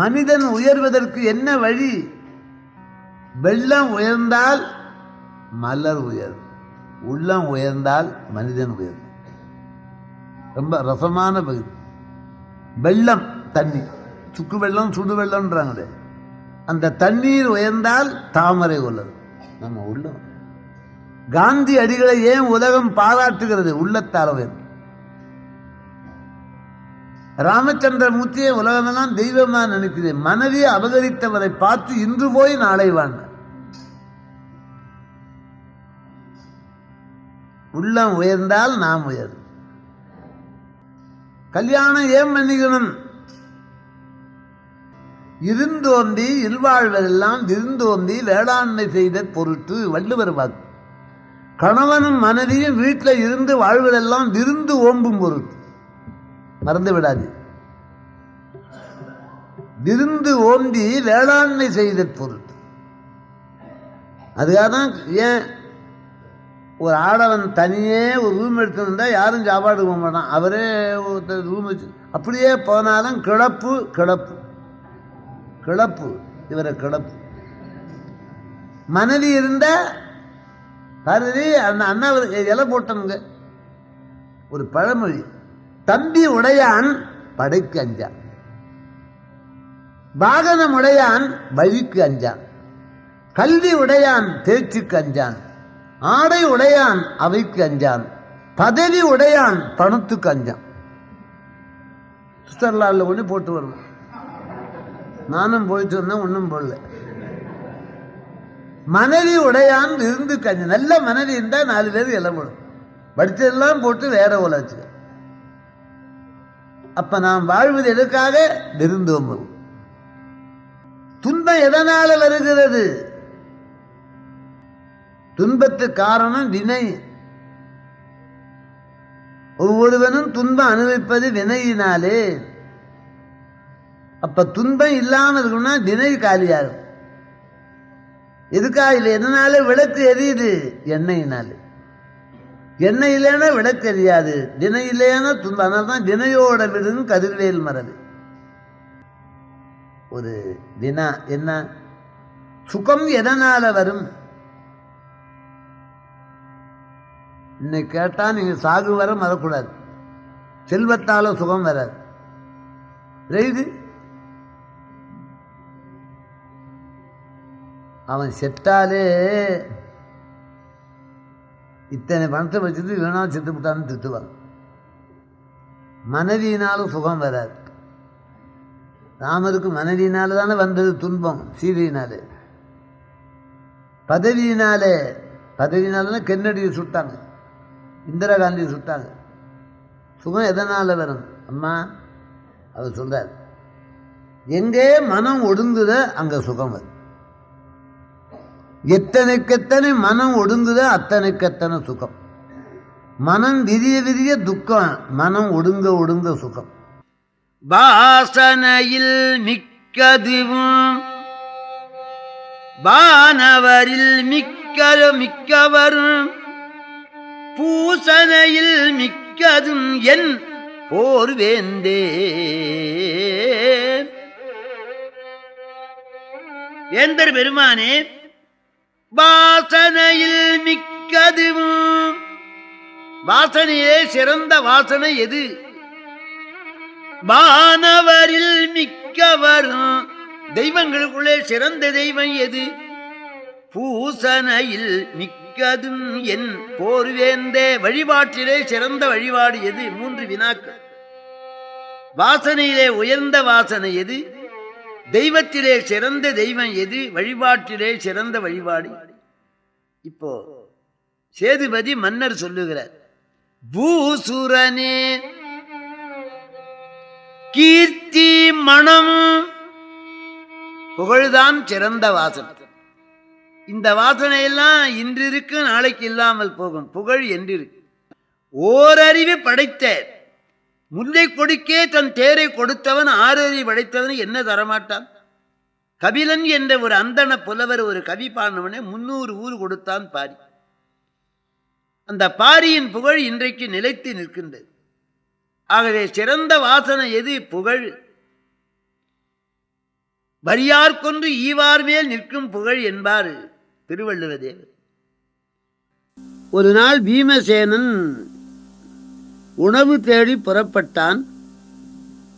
மனிதன் உயர்வதற்கு என்ன வழி? வெள்ளம் உயர்ந்தால் மலர் உயரும் உள்ளம் உயர்ந்தால் மனிதன் உயரும் ரொம்ப ரசமான பகுதி. வெள்ளம் தண்ணி. சுக்கு வெள்ளம் சுடு வெள்ளம்ன்றாங்களே. அந்த தண்ணீர் உயர்ந்தால் தாமரை உள்ளது நம்ம உள்ளம். காந்தி அடிகளை ஏன் உலகம் பாராட்டுகிறது? உள்ளத்தால் உயர்ந்து ராமச்சந்திரமூர்த்தியை உலகமெல்லாம் தெய்வமாக நினைக்குது மனைவியை அபகரித்தவரை பார்த்து இன்று போய் நாளை வாழ்ந்த உள்ளம் உயர்ந்தால் நாம் உயர். கல்யாணம் ஏன் பண்ணிக்கணும்? இருந்தோந்தி இல்வாழ்வதெல்லாம் இருந்தோந்தி வேளாண்மை செய்த பொருட்டு வள்ளுவர் வாக்கு. கணவனும் மனைவியும் வீட்டில் இருந்து வாழ்வதெல்லாம் விருந்து ஓம்பும் பொருட்டு. மறந்து விடாது. விருந்து ஓந்தி வேளாண்மை செய்த பொருட்டு அதுக்காக தான் ஏன் ஒரு ஆடவன் தனியே ஒரு ரூம் எடுத்துருந்தா யாரும் சாப்பாடு போக மாட்டான். அவரே ஒருத்தர் ரூம் வச்சு அப்படியே போனாலும் கிளப்பு கிளப்பு. கிளப்பு இவரை கிளப்பு. மனைவி இருந்தால் பாரதி அந்த அண்ணா இலை போட்டனுங்க ஒரு பழமொழி. தம்பி உடையான் படைக்கு அஞ்சான் வாகனம் உடையான் வழிக்கு அஞ்சான் கல்வி உடையான் தேர்ச்சிக்கு அஞ்சான். ஆடை உடையான் அவைக்கு அஞ்சான். பதவி உடையான் பணத்துக்கு அஞ்சான். சுவிட்சர்லாண்டில் ஒன்று போட்டு வரணும் நானும் போயிட்டு வந்தேன் ஒன்றும் போடல. மனைவி உடையான் விருந்து கஞ்சி நல்ல மனைவி இருந்தால் நாலு பேர் இளம்படும் படித்ததெல்லாம் போட்டு வேற உலச்சு அப்ப நாம் வாழ்வது எதுக்காக விருந்தோம்பல் துன்பம் எதனால வருகிறது? துன்பத்து காரணம் வினை. ஒவ்வொருவனும் துன்பம் அனுபவிப்பது வினையினாலே அப்ப துன்பம் இல்லாம இருக்கணும்னா வினை காலியாகும். எதுக்கா இல்லை எதனால? விளக்கு எரியுது? எண்ணெயினாலே. எண்ணெய் இல்லைன்னா விட தெரியாது. தினை இல்லைன்னா துன்பம் அதனால தான் தினையோட விடுன்னு கதிர்வேல் மரபு ஒரு வினா என்ன? சுகம் எதனால வரும்? இன்னைக்கு கேட்டால் நீங்கள் சாகு வர வரக்கூடாது செல்வத்தால சுகம் வராது. ரெய்து அவன் செத்தாலே இத்தனை பணத்தை வச்சுட்டு வீணா செத்து விட்டான்னு மனைவியினாலும் சுகம் வராது. ராமருக்கு மனைவியினால தானே வந்தது துன்பம் சீதையினாலே. பதவியினாலே பதவியினால கென்னடியை சுட்டாங்க இந்திரா காந்தியை சுட்டாங்க. சுகம் எதனால் வரும்? அம்மா அவர் சொல்றார் எங்கே மனம் ஒடுங்குதோ அங்கே சுகம் வரும். எத்தனைக்கெத்தனை மனம் ஒடுங்குதோ அத்தனைக்கெத்தனை சுகம். மனம் விரிய விரிய துக்கம் மனம் ஒடுங்க ஒடுங்க சுகம். வாசனையில் மிக்கதுவும் வானவரில் மிக்க மிக்கவரும் பூசனையில் மிக்கதும் என் போர் வேந்தே. வேந்தர் பெருமானே வாசனையில் மிக்கதுவும். வாசனையே சிறந்த வாசனை எது? வானவரில் மிக்கவரும். தெய்வங்களுக்குள்ளே சிறந்த தெய்வம் எது? பூசனையில் மிக்கதும் என் போர்வேந்தே. வழிபாட்டிலே சிறந்த வழிபாடு எது? மூன்று வினாக்கள். வாசனையிலே உயர்ந்த வாசனை எது? தெய்வத்திலே சிறந்த தெய்வம் எது? வழிபாட்டிலே சிறந்த வழிபாடு இப்போ சேதுபதி மன்னர் சொல்லுகிறார் பூசுரனே கீர்த்தி மனம் புகழ்தான் சிறந்த வாசனை. இந்த வாசனையெல்லாம் எல்லாம் இருக்கு நாளைக்கு இல்லாமல் போகும். புகழ் என்றிருக்கு. ஓரறிவு படைத்த முல்லை கொடுக்கே தன் தேரை கொடுத்தவன் ஆறறிவு படைத்தவன் என்ன தரமாட்டான்? கபிலன் என்ற ஒரு அந்தண புலவர் ஒரு கவி பாடினவனே முன்னூறு ஊர் கொடுத்தான் பாரி. அந்த பாரியின் புகழ் இன்றைக்கு நிலைத்து நிற்கின்றது. ஆகவே சிறந்த வாசனை எது? புகழ். வரியார் கொன்று ஈவார் மேல் நிற்கும் புகழ் என்பார் திருவள்ளுவர் தேவர் ஒரு நாள் பீமசேனன் உணவு தேடி புறப்பட்டான்.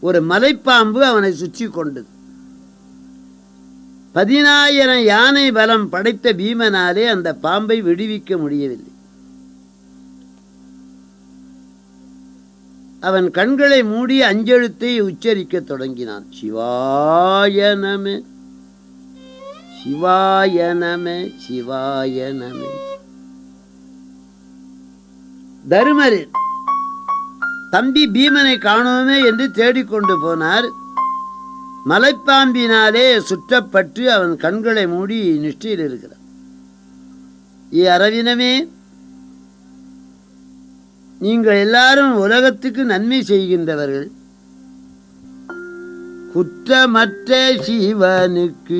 ஒரு மலைப்பாம்பு அவனை சுற்றி கொண்டது. பதினாயிரம் யானை பலம் படைத்த பீமனாலே அந்த பாம்பை விடுவிக்க முடியவில்லை. அவன் கண்களை மூடி அஞ்செழுத்தை உச்சரிக்க தொடங்கினான். சிவாய நம சிவாய நம சிவாய நம. தம்பி பீமனை காணோமே என்று தேடிக்கொண்டு போனார். மலைப்பாம்பினாலே சுற்றப்பட்டு அவன் கண்களை மூடி நிஷ்டையில் இருக்கிறான். ஏ அரவினமே நீங்கள் எல்லாரும் உலகத்துக்கு நன்மை செய்கின்றவர்கள். குற்றமற்ற சிவனுக்கு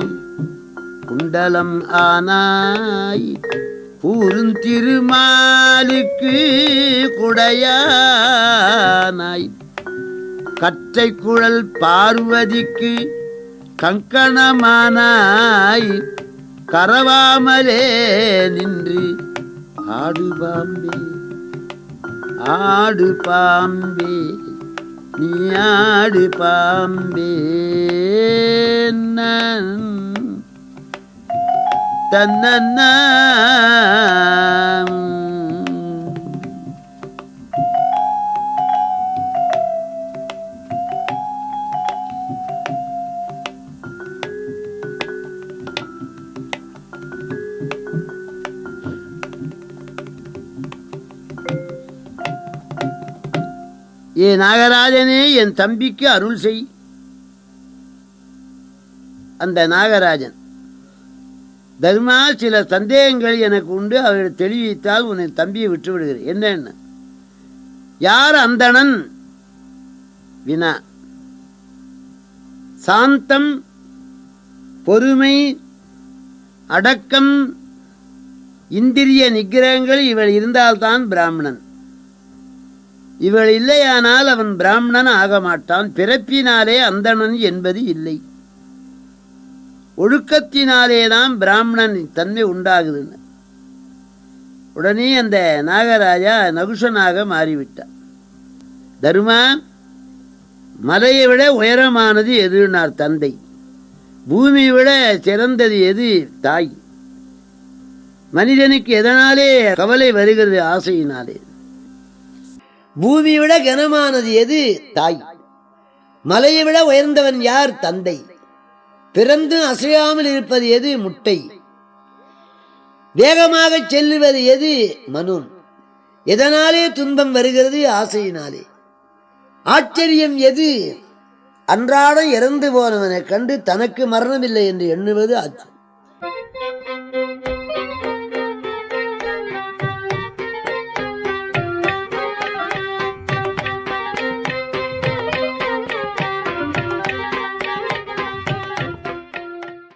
குண்டலம் ஆனாய் கூறுந்திருமாலுக்கு குடையானாய். கற்றை குழல் பார்வதிக்கு கங்கணமானாய் கரவாமலே நின்று ஆடு பாம்பே ஆடு பாம்பே நீ ஆடு பாம்பே நன். ஏ நாகராஜனே என் தம்பிக்கு அருள் செய். அந்த நாகராஜன் தர்மா சில சந்தேகங்கள் எனக்கு உண்டு அவரை தெளிவித்தால் உன்னை தம்பியை விட்டு விடுகிறேன். என்னென்ன யார் அந்தணன்? வினா. சாந்தம் பொறுமை அடக்கம் இந்திரிய நிகிரகங்கள் இவள் இருந்தால்தான் பிராமணன். இவள் இல்லையானால் அவன் பிராமணன் ஆக மாட்டான். பிறப்பினாலே அந்தணன் என்பது இல்லை. ஒழுக்கத்தினாலேதான் பிராமணன் தன்மை உண்டாகுதுன்னு. உடனே அந்த நாகராஜா நகுஷனாக மாறிவிட்டான் தருமா மலையை விட உயரமானது எதுனார் தந்தை. பூமியை விட சிறந்தது எது? தாய். மனிதனுக்கு எதனாலே கவலை வருகிறது? ஆசையினாலே. பூமியை விட கனமானது எது? தாய். மலையை விட உயர்ந்தவன் யார்? தந்தை. பிறந்து அசையாமல் இருப்பது எது? முட்டை. வேகமாக செல்லுவது எது? மனுன். எதனாலே துன்பம் வருகிறது? ஆசையினாலே. ஆச்சரியம் எது? அன்றாடம் இறந்து போனவனை கண்டு தனக்கு மரணமில்லை என்று எண்ணுவது ஆச்சரியம்.